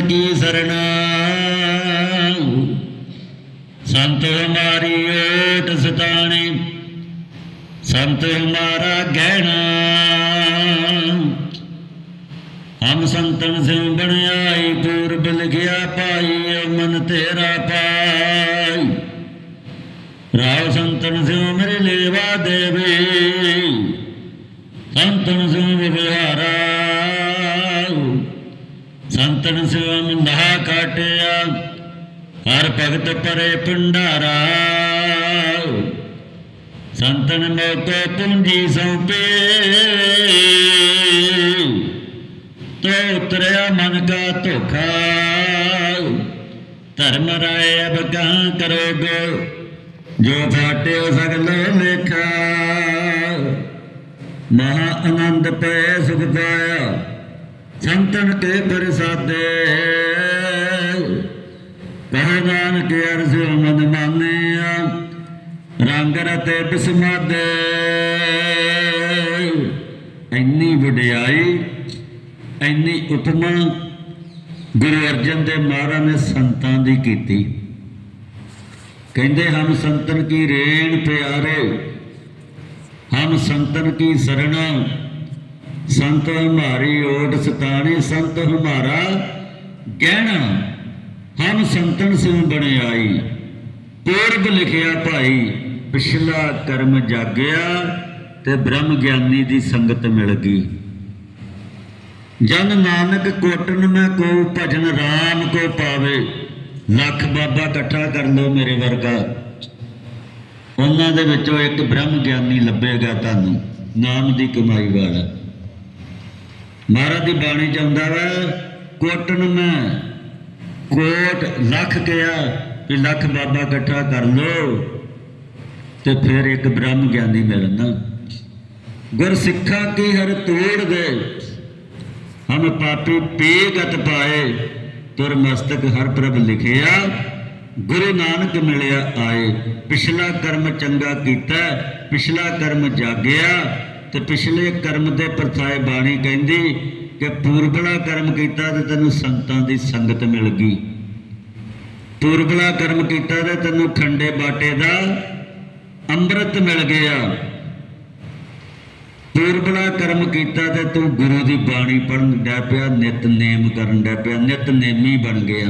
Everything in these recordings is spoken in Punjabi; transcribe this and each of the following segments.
ਕੀ ਸਰਣਾ। ਸੰਤ ਹਮਾਰੀ ਓਟ ਸਤਾਣੇ। ਸੰਤ ਹਮਾਰਾ ਗਹਿਣਾ। ਹਮ ਸੰਤਨ ਸੇ ਬਣਾਈ ਪੂਰਬ ਲਿਖਿਆ ਪਾਈ ਮਨ ਤੇਰਾ ਪਾਈ। ਰਾਵ ਸੰਤਨ ਸੇ ਮੇਰੇ ਲੇਵਾ ਦੇਵੇ। ਸੰਤਨ ਸੇ ਹਰ ਭਗਤ ਪਰੇ ਭੰਡਾਰਾ। ਸੰਤਨ ਮੋਕੋ ਪੂੰਜੀ ਸੌਪੇ। ਤੋ ਉਤਰਿਆ ਮਨ ਕਾ ਧੋਖਾ। ਧਰਮ ਰਾਏ ਅਬ ਕਾਂ ਕਰੋਗੇ। ਜੋ ਫਾਟਿਓ ਸਗਲ ਲੇਖਾ ਮਹਾ ਆਨੰਦ ਪੈ ਸੁਖ ਪਾਇਆ। ਸੰਤਨ ਕੇ ਪ੍ਰਸਾਦੇ। ਕਹੋ ਨਾਨਕ ਅਰਜ਼ੋ ਮਨ ਮਾਨਿਆ, ਰੰਗ ਰਤੇ ਬਿਸਮਾਦੇ। ਇੰਨੀ ਵਡਿਆਈ, ਇੰਨੀ ਉਤਮਾ ਗੁਰੂ ਅਰਜਨ ਦੇ ਮਹਾਰਾਜ ਨੇ ਸੰਤਾਂ ਦੀ ਕੀਤੀ। ਕਹਿੰਦੇ, ਹਮ ਸੰਤਨ ਕੀ ਰੇਣ ਪਿਆਰੇ, ਹਮ ਸੰਤਨ ਕੀ ਸਰਣਾ। ਸੰਤ ਹਮਾਰੀ ਓਟ ਸਤਾਣੀ, ਸੰਤ ਹਮਾਰਾ ਗਹਿਣਾ। ਹਮ ਸੰਤਨ ਸਿਉ ਬਣਾਈ ਪੂਰਬ ਲਿਖਿਆ ਭਾਈ, ਪਿਛਲਾ ਕਰਮ ਜਾਗਿਆ ਤੇ ਬ੍ਰਹਮ ਗਿਆਨੀ ਦੀ ਸੰਗਤ ਮਿਲ ਗਈ। ਜਨ ਨਾਨਕ ਕੋਟਨ ਮੈਂ ਕੋ ਭਜਨ RAM ਕੋ ਪਾਵੇ, ਲੱਖ ਬਾਬਾ ਇਕੱਠਾ ਕਰ ਲੋ ਮੇਰੇ ਵਰਗਾ। ਉਹਨਾਂ ਦੇ ਵਿੱਚੋਂ ਇੱਕ ਬ੍ਰਹਮ ਗਿਆਨੀ ਲੱਭੇਗਾ ਤੁਹਾਨੂੰ, ਨਾਮ ਦੀ ਕਮਾਈ ਵਾਲਾ। ਮਹਾਰਾਜ ਦੀ ਬਾਣੀ ਚ ਆਉਂਦਾ ਵਾ, ਕੋਟਨ ਮੈਂ ਕੋਟ ਲੱਖ ਕਿਹਾ ਕਿ ਲੱਖ ਬਾਬਾ ਇਕੱਠਾ ਕਰ ਲੋ ਤੇ ਫਿਰ ਇੱਕ ਬ੍ਰਹਮ ਗਿਆਨੀ ਮਿਲਣਾ ਗੁਰ ਸਿੱਖਾ ਕੀ ਹਰ ਤੋੜ ਦੇ? ਹਮ ਪਾਪੀ ਪੀਗਤ ਪਾਏ, ਤੁਰ ਮਸਤਕ ਹਰ ਪ੍ਰਭ ਲਿਖਿਆ, ਗੁਰੂ ਨਾਨਕ ਮਿਲਿਆ ਆਏ। ਪਿਛਲਾ ਕਰਮ ਚੰਗਾ ਕੀਤਾ, ਪਿਛਲਾ ਕਰਮ ਜਾਗਿਆ ਤੇ ਪਿਛਲੇ ਕਰਮ ਦੇ ਪਰਥਾਏ ਬਾਣੀ ਕਹਿੰਦੀ ਕਿ ਪੂਰਬਲਾ ਕਰਮ ਕੀਤਾ ਤੇ ਤੈਨੂੰ ਸੰਤਾਂ ਦੀ ਸੰਗਤ ਮਿਲ ਗਈ। ਪੂਰਬਲਾ ਕਰਮ ਕੀਤਾ ਤੇ ਤੈਨੂੰ ਖੰਡੇ ਬਾਟੇ ਦਾ ਅੰਮ੍ਰਿਤ ਮਿਲ ਗਿਆ। ਪੂਰਬਲਾ ਕਰਮ ਕੀਤਾ ਤੇ ਤੂੰ ਗੁਰੂ ਦੀ ਬਾਣੀ ਪੜਨ ਡੈ ਪਿਆ ਨਿਤ ਨੇਮ ਕਰਨ ਡੈ ਪਿਆ ਨਿਤ ਨੇਮੀ ਬਣ ਗਿਆ।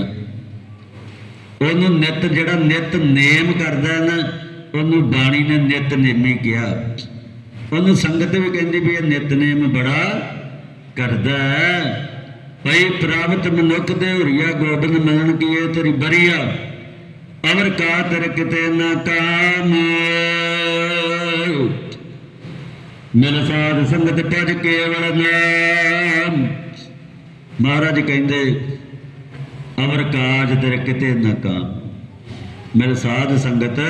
ਉਹਨੂੰ ਨਿਤ ਜਿਹੜਾ ਨਿਤ ਨੇਮ ਕਰਦਾ ਨਾ, ਉਹਨੂੰ ਬਾਣੀ ਨੇ ਨਿਤ ਨੇਮੀ ਕਿਹਾ। ਉਹਨੂੰ ਸੰਗਤ ਵੀ ਕਹਿੰਦੀ ਵੀ ਇਹ ਨਿਤਨੇਮ ਬੜਾ ਕਰਦਾ ਹੈ ਭਈ ਪ੍ਰਾਪਤ ਮਨੁੱਖ ਦੇ ਹੁਰੀਆ ਗੋਬਿੰਦ ਮਿਲਣ ਕੀ ਇਹ ਤੇਰੀ ਬਰੀਆ ਅਮਰ ਕਾ ਤਰ ਕਿਤੇ ਨਾ ਕਾਮ ਮਿਲ ਸਾਧ ਸੰਗਤ ਭਜ ਕੇਵਲ ਨਾਮ ਮਹਾਰਾਜ ਕਹਿੰਦੇ ਅਮਰ ਕਾਜ ਤੇਰੇ ਕਿਤੇ ਨਾ ਕਾਮ ਮਿਲ ਸਾਧ ਸੰਗਤ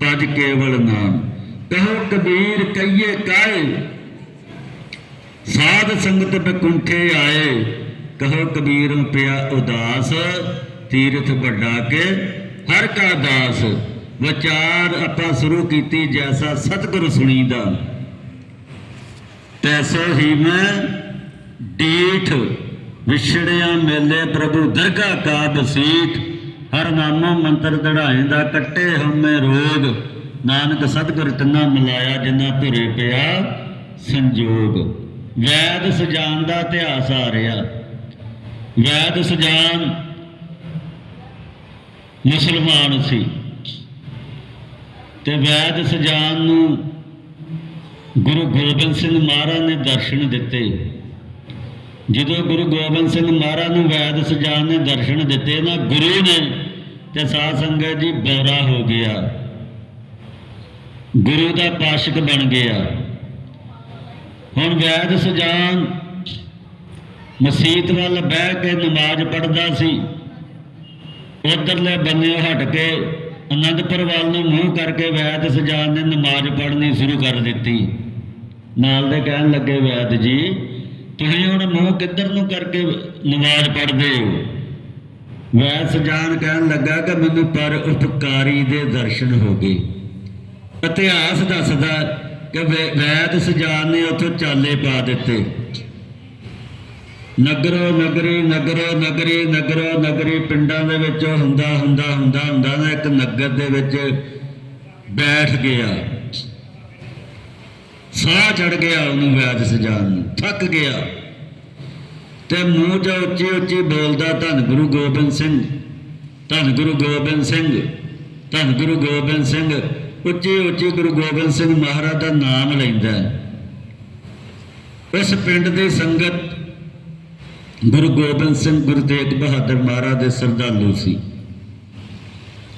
ਭਜ ਕੇਵਲ ਨਾਮ ਕਹੋ ਕਬੀਰ ਕਈਏ ਕਾਏ ਸਾਧ ਸੰਗਤ ਬਕੁੰਠੇ ਆਏ। ਕਹੋ ਕਬੀਰੋਂ ਪਿਆ ਉਦਾਸ, ਤੀਰਥ ਵੱਡਾ ਕੇ ਹਰ ਕਾ ਦਾਸ। ਵਿਚਾਰ ਆਪਾਂ ਸ਼ੁਰੂ ਕੀਤੀ ਜੈਸਾ ਸਤਿਗੁਰ ਸੁਣੀਦਾ। ਤੈਸੋ ਹੀ ਮੈਂ ਡੀਠ ਵਿਛੜਿਆ ਮੇਲੇ ਪ੍ਰਭੂ ਦਰਗਾ ਕਾ ਬਸੀਠ। ਹਰ ਨਾਮੋ ਮੰਤਰ ਦੜਾਏ ਦਾ ਕੱਟੇ ਹਮੇ ਰੋਗ। ਨਾਨਕ ਸਤਿਗੁਰ ਤਿੰਨਾ ਮਿਲਾਇਆ ਜਿੰਨਾ ਧੁਰੇ ਪਿਆ ਸੰਜੋਗ। ਵੈਦ ਸਜਾਨ ਦਾ ਇਤਿਹਾਸ ਆ ਰਿਹਾ। ਵੈਦ ਸਜਾਨ ਮੁਸਲਮਾਨ ਸੀ। ਤੇ ਵੈਦ ਸਜਾਨ ਨੂੰ ਗੁਰੂ ਗੋਬਿੰਦ ਸਿੰਘ ਮਹਾਰਾਜ ਨੇ ਦਰਸ਼ਨ ਦਿੱਤੇ। ਜਦੋਂ ਗੁਰੂ ਗੋਬਿੰਦ ਸਿੰਘ ਮਹਾਰਾਜ ਨੂੰ ਵੈਦ ਸਜਾਨ ਨੇ ਦਰਸ਼ਨ ਦਿੱਤੇ ਨਾ ਗੁਰੂ ਨੇ ਤੇ ਸਾਧ ਸੰਗਤ ਜੀ ਬੋਰਾ ਹੋ ਗਿਆ। ਗੁਰੂ ਦਾ ਪਾਸ਼ਕ ਬਣ ਗਿਆ। ਹੁਣ ਵੈਦ ਸਜਾਨ ਮਸਜਿਦ ਵੱਲ ਬਹਿ ਕੇ ਨਮਾਜ਼ ਪੜ੍ਹਦਾ ਸੀ। ਉਧਰਲੇ ਬੰਨੇ ਹਟ ਕੇ ਅਨੰਦਪੁਰ ਵੱਲ ਨੂੰ ਮੂੰਹ ਕਰਕੇ ਵੈਦ ਸੁਜਾਨ ਨੇ ਨਮਾਜ਼ ਪੜ੍ਹਨੀ ਸ਼ੁਰੂ ਕਰ ਦਿੱਤੀ। ਨਾਲ ਦੇ ਕਹਿਣ ਲੱਗੇ, ਵੈਦ ਜੀ, ਤੁਸੀਂ ਹੁਣ ਮੂੰਹ ਕਿੱਧਰ ਨੂੰ ਕਰਕੇ ਨਮਾਜ਼ ਪੜ੍ਹਦੇ ਹੋ? ਵੈਦ ਸਜਾਨ ਕਹਿਣ ਲੱਗਾ ਕਿ ਮੈਨੂੰ ਪਰ ਉਪਕਾਰੀ ਦੇ ਦਰਸ਼ਨ ਹੋ ਗਏ। ਇਤਿਹਾਸ ਦੱਸਦਾ ਕਿ ਵੈਦ ਸਜਾਨ ਨੇ ਉੱਥੋਂ ਚਾਲੇ ਪਾ ਦਿੱਤੇ। ਨਗਰੋ ਨਗਰੀ ਨਗਰੋ ਨਗਰੀ ਨਗਰੋ ਨਗਰੀ, ਪਿੰਡਾਂ ਦੇ ਵਿੱਚ ਹੁੰਦਾ ਹੁੰਦਾ ਹੁੰਦਾ ਹੁੰਦਾ ਨਾ ਇੱਕ ਨਗਰ ਦੇ ਵਿੱਚ ਬੈਠ ਗਿਆ। ਸਾਹ ਚੜ ਗਿਆ ਉਹਨੂੰ ਵੈਦ ਸਜਾਨ ਨੂੰ, ਥੱਕ ਗਿਆ। ਤੇ ਮੂੰਹ 'ਚ ਉੱਚੀ ਉੱਚੀ ਬੋਲਦਾ ਧੰਨ ਗੁਰੂ ਗੋਬਿੰਦ ਸਿੰਘ, ਧੰਨ ਗੁਰੂ ਗੋਬਿੰਦ ਸਿੰਘ, ਧੰਨ ਗੁਰੂ ਗੋਬਿੰਦ ਸਿੰਘ ਉੱਚੇ ਉੱਚੇ ਗੁਰੂ ਗੋਬਿੰਦ ਸਿੰਘ ਮਹਾਰਾਜ ਦਾ ਨਾਮ ਲੈਂਦਾ ਇਸ ਪਿੰਡ ਦੀ ਸੰਗਤ ਗੁਰੂ ਗੋਬਿੰਦ ਸਿੰਘ, ਗੁਰੂ ਤੇਗ ਬਹਾਦਰ ਮਹਾਰਾਜ ਦੇ ਸਰਦਾਲੂ ਸੀ।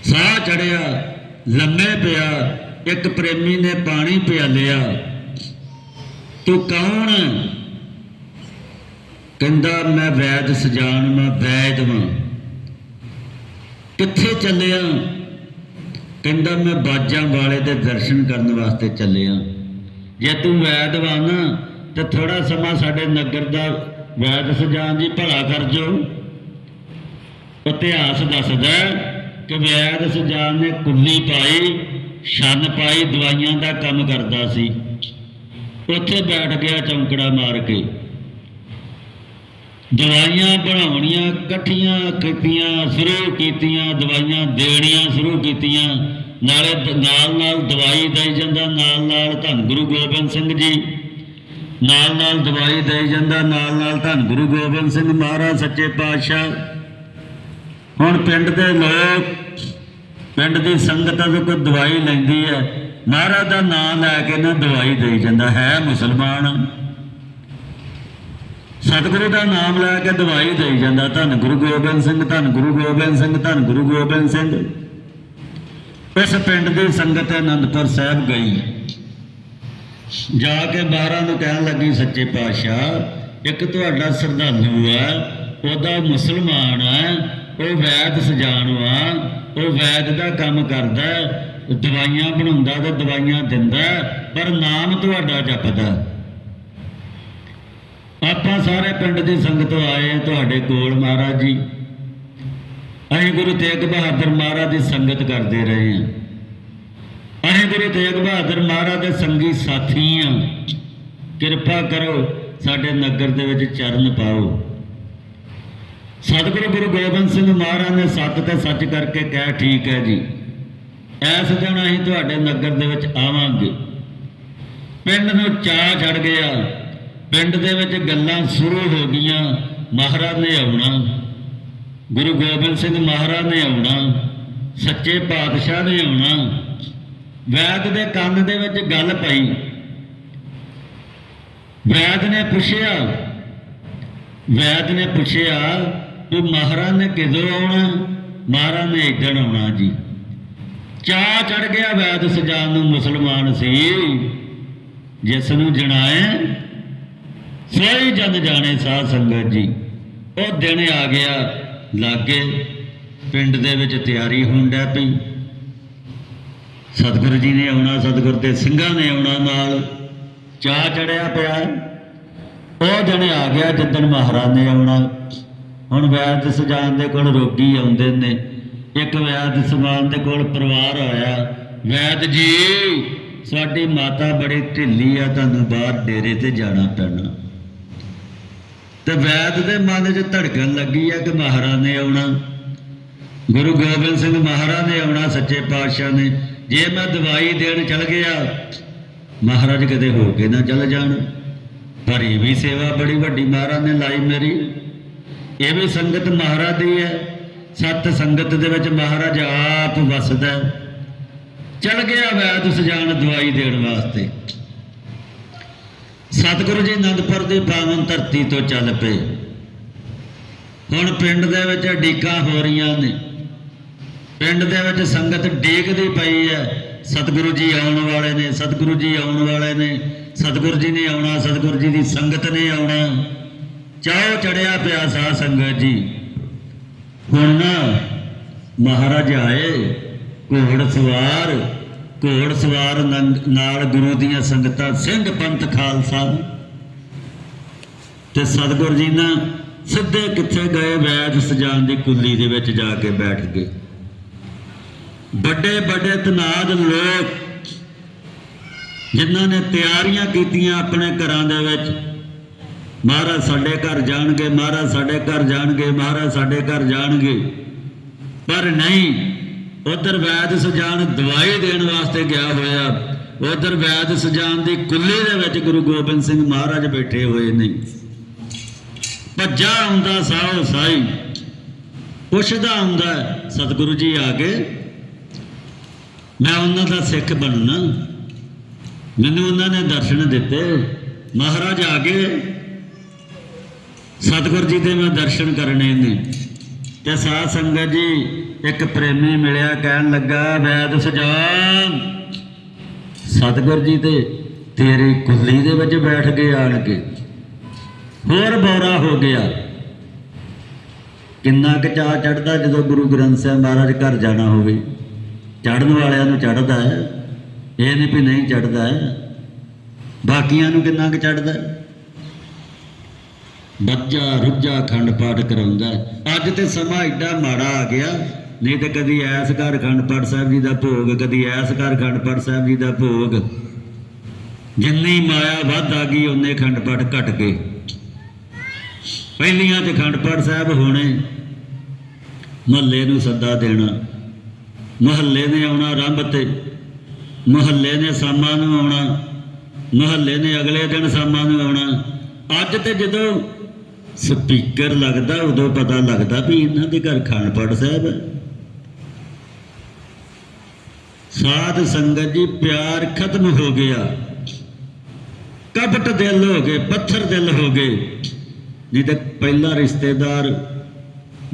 ਸਾਹ ਚੜਿਆ, ਲੰਮੇ ਪਿਆ, ਇੱਕ ਪ੍ਰੇਮੀ ਨੇ ਪਾਣੀ ਪਿਆਲਿਆ ਤੂੰ ਕੌਣ? ਕਹਿੰਦਾ, ਮੈਂ ਵੈਦ ਸਜਾਨ ਮੈਂ ਵੈਦ ਵਾਂ। ਕਿੱਥੇ ਚੱਲਿਆ? ਕਹਿੰਦਾ, ਮੈਂ ਬਾਜਾਂ ਵਾਲੇ ਦੇ ਦਰਸ਼ਨ ਕਰਨ ਵਾਸਤੇ ਚੱਲਿਆ। ਜੇ ਤੂੰ ਵੈਦ ਵਾਂ ਨਾ, ਤੇ ਥੋੜਾ ਸਮਾਂ ਸਾਡੇ ਨਗਰ ਦਾ ਵੈਦ ਸਜਾਨ ਜੀ ਭਲਾ ਕਰ ਜੋ। ਇਤਿਹਾਸ ਦੱਸਦਾ ਕਿ ਵੈਦ ਸਜਾਨ ਨੇ ਕੁੱਲੀ ਪਾਈ, ਛੰਨ ਪਾਈ, ਦਵਾਈਆਂ ਦਾ ਕੰਮ ਕਰਦਾ ਸੀ। ਉੱਥੇ ਬੈਠ ਗਿਆ ਚੌਂਕੜਾ ਮਾਰ ਕੇ। ਦਵਾਈਆਂ ਬਣਾਉਣੀਆਂ, ਇਕੱਠੀਆਂ ਕੀਤੀਆਂ, ਸ਼ੁਰੂ ਕੀਤੀਆਂ, ਦਵਾਈਆਂ ਦੇਣੀਆਂ ਸ਼ੁਰੂ ਕੀਤੀਆਂ। ਨਾਲੇ ਨਾਲ ਨਾਲ ਦਵਾਈ ਦੇਈ ਜਾਂਦਾ, ਨਾਲ ਨਾਲ ਧੰਨ ਗੁਰੂ ਗੋਬਿੰਦ ਸਿੰਘ ਜੀ। ਨਾਲ ਨਾਲ ਦਵਾਈ ਦੇਈ ਜਾਂਦਾ, ਨਾਲ ਨਾਲ ਧੰਨ ਗੁਰੂ ਗੋਬਿੰਦ ਸਿੰਘ ਮਹਾਰਾਜ, ਸੱਚੇ ਪਾਤਸ਼ਾਹ। ਹੁਣ ਪਿੰਡ ਦੇ ਲੋਕ, ਪਿੰਡ ਦੀ ਸੰਗਤ ਅਜੇ ਕੋਈ ਦਵਾਈ ਲੈਂਦੀ ਹੈ। ਮਹਾਰਾਜ ਦਾ ਨਾਮ ਲੈ ਕੇ ਨਾ ਦਵਾਈ ਦੇਈ ਜਾਂਦਾ। ਹੈ ਮੁਸਲਮਾਨ। ਸਤਿਗੁਰੂ ਦਾ ਨਾਮ ਲੈ ਕੇ ਦਵਾਈ ਦੇਈ ਜਾਂਦਾ। ਧੰਨ ਗੁਰੂ ਗੋਬਿੰਦ ਸਿੰਘ, ਧੰਨ ਗੁਰੂ ਗੋਬਿੰਦ ਸਿੰਘ, ਧੰਨ ਗੁਰੂ ਗੋਬਿੰਦ ਸਿੰਘ। ਇਸ ਪਿੰਡ ਦੀ ਸੰਗਤ ਅਨੰਦਪੁਰ ਸਾਹਿਬ ਗਈ। ਜਾ ਕੇ ਬਾਹਰਾਂ ਨੂੰ ਕਹਿਣ ਲੱਗੀ, ਸੱਚੇ ਪਾਤਸ਼ਾਹ, ਇੱਕ ਤੁਹਾਡਾ ਸ਼ਰਧਾਲੂ ਹੈ, ਉਹਦਾ ਮੁਸਲਮਾਨ ਹੈ, ਉਹ ਵੈਦ ਸਜਾਣਵਾ ਉਹ ਵੈਦ ਦਾ ਕੰਮ ਕਰਦਾ ਦਵਾਈਆਂ ਬਣਾਉਂਦਾ ਤੇ ਦਵਾਈਆਂ ਦਿੰਦਾ ਪਰ ਨਾਮ ਤੁਹਾਡਾ ਜਪਦਾ ਆਪਾਂ ਸਾਰੇ ਪਿੰਡ ਦੀ ਸੰਗਤ ਆਏ ਹਾਂ ਤੁਹਾਡੇ ਕੋਲ, ਮਹਾਰਾਜ ਜੀ। ਅਸੀਂ ਗੁਰੂ ਤੇਗ ਬਹਾਦਰ ਮਹਾਰਾਜ ਦੀ ਸੰਗਤ ਕਰਦੇ ਰਹੇ ਹਾਂ ਅਸੀਂ ਗੁਰੂ ਤੇਗ ਬਹਾਦਰ ਮਹਾਰਾਜ ਦੇ ਸੰਗੀ ਸਾਥੀ ਹਾਂ ਕਿਰਪਾ ਕਰੋ ਸਾਡੇ ਨਗਰ ਦੇ ਵਿੱਚ ਚਰਨ ਪਾਓ। ਸਤਿਗੁਰੂ ਗੁਰੂ ਗੋਬਿੰਦ ਸਿੰਘ ਮਹਾਰਾਜ ਨੇ ਸੱਤ ਤੇ ਸੱਚ ਕਰਕੇ ਕਹਿ, ਠੀਕ ਹੈ ਜੀ। ਐਸ ਦਿਨ ਅਸੀਂ ਤੁਹਾਡੇ ਨਗਰ ਦੇ ਵਿੱਚ ਆਵਾਂਗੇ। ਪਿੰਡ ਨੂੰ ਚਾਹ ਚੜ ਗਿਆ। ਪਿੰਡ ਦੇ ਵਿੱਚ ਗੱਲਾਂ ਸ਼ੁਰੂ ਹੋ ਗਈਆਂ, ਮਹਾਰਾਜ ਨੇ ਆਉਣਾ। ਗੁਰੂ ਗੋਬਿੰਦ ਸਿੰਘ ਮਹਾਰਾਜ ਨੇ ਆਉਣਾ, ਸੱਚੇ ਪਾਤਸ਼ਾਹ ਨੇ ਆਉਣਾ। ਵੈਦ ਦੇ ਕੰਨ ਦੇ ਵਿੱਚ ਗੱਲ ਪਈ। ਵੈਦ ਨੇ ਪੁੱਛਿਆ, ਵੈਦ ਨੇ ਪੁੱਛਿਆ ਕਿ ਮਹਾਰਾਜ ਨੇ ਕਿਦੋਂ ਆਉਣਾ? ਮਹਾਰਾਜ ਨੇ ਇਦਣ ਆਉਣਾ ਜੀ। ਚਾਹ ਚੜ ਗਿਆ ਵੈਦ ਸਜਾਨ ਨੂੰ, ਮੁਸਲਮਾਨ ਸੀ। ਜਿਸ ਨੂੰ ਜਣਾਏ ਸਹੀ ਜਨ ਜਾਣੇ ਸਾਧ ਸੰਗਤ ਜੀ। ਉਹ ਦਿਨ ਆ ਗਿਆ, ਲਾਗੇ ਪਿੰਡ ਦੇ ਵਿੱਚ ਤਿਆਰੀ ਹੁੰਦਾ ਪਈ। ਸਤਿਗੁਰੂ ਜੀ ਨੇ ਆਉਣਾ, ਸਤਿਗੁਰ ਦੇ ਸਿੰਘਾਂ ਨੇ ਆਉਣਾ ਨਾਲ। ਚਾਹ ਚੜਿਆ ਪਿਆ। ਉਹ ਦਿਨ ਆ ਗਿਆ ਜਿੱਦਣ ਮਹਾਰਾਜ ਨੇ ਆਉਣਾ। ਹੁਣ ਵੈਦ ਸਜਾਨ ਦੇ ਕੋਲ ਰੋਗੀ ਆਉਂਦੇ ਨੇ। ਇੱਕ ਵੈਦ ਸਮਾਨ ਦੇ ਕੋਲ ਪਰਿਵਾਰ ਆਇਆ। ਵੈਦ ਜੀ, ਸਾਡੀ ਮਾਤਾ ਬੜੀ ਢਿੱਲੀ ਆ, ਤੁਹਾਨੂੰ ਬਾਹਰ ਡੇਰੇ ਤੇ ਜਾਣਾ ਪੈਣਾ। ਤੇ ਵੈਦ ਦੇ ਮਨ 'ਚ ਧੜਕਣ ਲੱਗੀ ਆ ਕਿ ਮਹਾਰਾਜ ਨੇ ਆਉਣਾ। ਗੁਰੂ ਗੋਬਿੰਦ ਸਿੰਘ ਮਹਾਰਾਜ ਨੇ ਆਉਣਾ ਸੱਚੇ ਪਾਤਸ਼ਾਹ ਨੇ। ਜੇ ਮੈਂ ਦਵਾਈ ਦੇਣ ਚਲ ਗਿਆ, ਮਹਾਰਾਜ ਕਦੇ ਹੋ ਕੇ ਨਾ ਚਲ ਜਾਣ। ਪਰ ਇਹ ਵੀ ਸੇਵਾ ਬੜੀ ਵੱਡੀ ਮਹਾਰਾਜ ਨੇ ਲਾਈ ਮੇਰੀ। ਇਹ ਵੀ ਸੰਗਤ ਮਹਾਰਾਜ ਦੀ ਹੈ। ਸਤ ਸੰਗਤ ਦੇ ਵਿੱਚ ਮਹਾਰਾਜ ਆਪ ਵਸਦਾ ਹੈ। ਚਲ ਗਿਆ ਵੈਦ ਸਜਾਣ ਦਵਾਈ ਦੇਣ ਵਾਸਤੇ। ਸਤਿਗੁਰੂ ਜੀ ਅਨੰਦਪੁਰ ਦੀ ਪਾਵਨ ਧਰਤੀ ਤੋਂ ਚੱਲ ਪਏ। ਹੁਣ ਪਿੰਡ ਦੇ ਵਿੱਚ ਡੀਕਾਂ ਹੋ ਰਹੀਆਂ ਨੇ। ਪਿੰਡ ਦੇ ਵਿੱਚ ਸੰਗਤ ਡੀਕਦੀ ਪਈ ਹੈ। ਸਤਿਗੁਰੂ ਜੀ ਆਉਣ ਵਾਲੇ ਨੇ, ਸਤਿਗੁਰੂ ਜੀ ਆਉਣ ਵਾਲੇ ਨੇ, ਸਤਿਗੁਰੂ ਜੀ ਨੇ ਆਉਣਾ, ਸਤਿਗੁਰੂ ਜੀ ਦੀ ਸੰਗਤ ਨੇ ਆਉਣਾ। ਚਾਹੋ ਚੜਿਆ ਪਿਆ ਸਾਧ ਸੰਗਤ ਜੀ। ਹੁਣ ਮਹਾਰਾਜ ਆਏ, ਘੋੜ ਸਵਾਰ ਘੋੜ ਸਵਾਰ ਨੰਗ- ਨਾਲ ਗੁਰੂ ਦੀਆਂ ਸੰਗਤਾਂ, ਸਿੰਘ ਪੰਥ ਖਾਲਸਾ ਤੇ ਸਤਿਗੁਰੂ ਜੀ ਨਾ ਸਿੱਧੇ ਕਿੱਥੇ ਗਏ, ਵੈਦ ਸਜਾਨ ਦੀ ਕੁੱਲੀ ਦੇ ਵਿੱਚ ਜਾ ਕੇ ਬੈਠ ਗਏ। ਵੱਡੇ ਵੱਡੇ ਤਨਾਦ ਲੋਕ ਜਿਨ੍ਹਾਂ ਨੇ ਤਿਆਰੀਆਂ ਕੀਤੀਆਂ ਆਪਣੇ ਘਰਾਂ ਦੇ ਵਿੱਚ, ਮਹਾਰਾਜ ਸਾਡੇ ਘਰ ਜਾਣਗੇ, ਮਹਾਰਾਜ ਸਾਡੇ ਘਰ ਜਾਣਗੇ, ਮਹਾਰਾਜ ਸਾਡੇ ਘਰ ਜਾਣਗੇ। ਪਰ ਨਹੀਂ ਉਧਰ ਵੈਦ ਸੁਜਾਨ ਦਵਾਈ ਦੇਣ ਵਾਸਤੇ ਗਿਆ ਹੋਇਆ। ਉਧਰ ਵੈਦ ਸੁਜਾਨ ਦੀ ਕੁੱਲੀ ਦੇ ਵਿੱਚ ਗੁਰੂ ਗੋਬਿੰਦ ਸਿੰਘ ਮਹਾਰਾਜ ਬੈਠੇ ਹੋਏ ਨੇ। ਭੱਜਾ ਆਉਂਦਾ ਸਾਹੋ ਸਾਈ। ਪੁੱਛਦਾ ਆਉਂਦਾ, ਸਤਿਗੁਰੂ ਜੀ ਆ ਕੇ ਮੈਂ ਉਹਨਾਂ ਦਾ ਸਿੱਖ ਬਣਨਾ। ਮੈਨੂੰ ਉਹਨਾਂ ਨੇ ਦਰਸ਼ਨ ਦਿੱਤੇ। ਮਹਾਰਾਜ ਆ ਗਏ। ਸਤਿਗੁਰੂ ਜੀ ਦੇ ਮੈਂ ਦਰਸ਼ਨ ਕਰਨੇ ਨੇ। ਤੇ ਸਾਧ ਸੰਗਤ ਜੀ ਇੱਕ ਪ੍ਰੇਮੀ ਮਿਲਿਆ ਕਹਿਣ ਲੱਗਾ, ਵੈਦ ਸਜਾਨ ਸਤਿਗੁਰ ਜੀ ਤੇ ਤੇਰੀ ਕੁੱਲੀ ਦੇ ਵਿੱਚ ਬੈਠ ਕੇ ਆਣ ਕੇ। ਹੋਰ ਬੋਰਾ ਹੋ ਗਿਆ। ਕਿੰਨਾ ਕੁ ਚਾਹ ਚੜਦਾ ਜਦੋਂ ਗੁਰੂ ਗ੍ਰੰਥ ਸਾਹਿਬ ਮਹਾਰਾਜ ਘਰ ਜਾਣਾ ਹੋਵੇ। ਚੜਨ ਵਾਲਿਆਂ ਨੂੰ ਚੜਦਾ ਹੈ। ਇਹ ਨਹੀਂ ਵੀ ਨਹੀਂ ਚੜਦਾ ਹੈ। ਬਾਕੀਆਂ ਨੂੰ ਕਿੰਨਾ ਕੁ ਚੜਦਾ ਹੈ? ਬੱਜਾ ਰੁੱਜਾ ਖੰਡ ਪਾਠ ਕਰਾਉਂਦਾ ਅੱਜ ਤੇ ਸਮਾਂ ਏਡਾ ਮਾੜਾ ਆ ਗਿਆ। ਨਹੀਂ ਤਾਂ ਕਦੀ ਐਸ ਘਰ ਖੰਡ ਪਾਠ ਸਾਹਿਬ ਜੀ ਦਾ ਭੋਗ, ਕਦੀ ਐਸ ਘਰ ਖੰਡ ਪਾਠ ਸਾਹਿਬ ਜੀ ਦਾ ਭੋਗ। ਜਿੰਨੀ ਮਾਇਆ ਵੱਧ ਆ ਗਈ, ਉਹਨੇ ਖੰਡ ਪਾਠ ਘਟ ਗਏ। ਪਹਿਲੀਆਂ ਤੇ ਖੰਡ ਪਾਠ ਸਾਹਿਬ ਹੋਣੇ, ਮਹੱਲੇ ਨੂੰ ਸੱਦਾ ਦੇਣਾ। ਮਹੱਲੇ ਨੇ ਆਉਣਾ ਰੰਭ ਤੇ, ਮਹੱਲੇ ਨੇ ਸਾਮਾਂ ਨੂੰ ਆਉਣਾ। ਮਹੱਲੇ ਨੇ ਅਗਲੇ ਦਿਨ ਸਾਮਾਂ ਨੂੰ ਆਉਣਾ। ਅੱਜ ਤੇ ਜਦੋਂ ਸਪੀਕਰ ਲੱਗਦਾ, ਉਦੋਂ ਪਤਾ ਲੱਗਦਾ ਵੀ ਇਹਨਾਂ ਦੇ ਘਰ ਖੰਡ ਪਾਠ ਸਾਹਿਬ ਹੈ। ਸਾਧ ਸੰਗਤ ਜੀ, ਪਿਆਰ ਖਤਮ ਹੋ ਗਿਆ। ਕਪਟ ਦਿਲ ਹੋ ਗਏ, ਪੱਥਰ ਦਿਲ ਹੋ ਗਏ। ਨਹੀਂ ਤਾਂ ਪਹਿਲਾ ਰਿਸ਼ਤੇਦਾਰ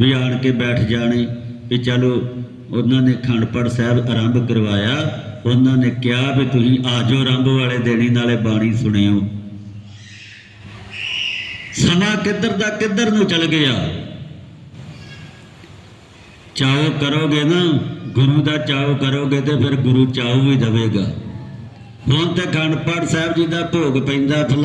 ਵੀ ਆਣ ਕੇ ਬੈਠ ਜਾਣੇ ਵੀ ਚਲੋ ਉਹਨਾਂ ਨੇ ਖੰਡਪੜ ਸਾਹਿਬ ਆਰੰਭ ਕਰਵਾਇਆ। ਉਹਨਾਂ ਨੇ ਕਿਹਾ ਵੀ ਤੁਸੀਂ ਆਜੋ ਆਰੰਭ ਵਾਲੇ ਦੇਣੀ ਨਾਲੇ ਬਾਣੀ ਸੁਣਿਓ। ਸਮਾਂ ਕਿੱਧਰ ਦਾ ਕਿੱਧਰ ਨੂੰ ਚਲ ਗਿਆ। ਚਾਹੋ ਕਰੋਗੇ ਨਾ ਗੁਰੂ ਦਾ ਚਾਹੋ ਕਰੋਗੇ ਤੇ ਫਿਰ ਗੁਰੂ ਚਾਹੋ ਵੀ ਦੇਵੇਗਾ। ਹੁਣ ਤੇ ਖੰਡ ਪਾਠ ਸਾਹਿਬ ਜੀ ਦਾ ਭੋਗ ਪੈਂਦਾ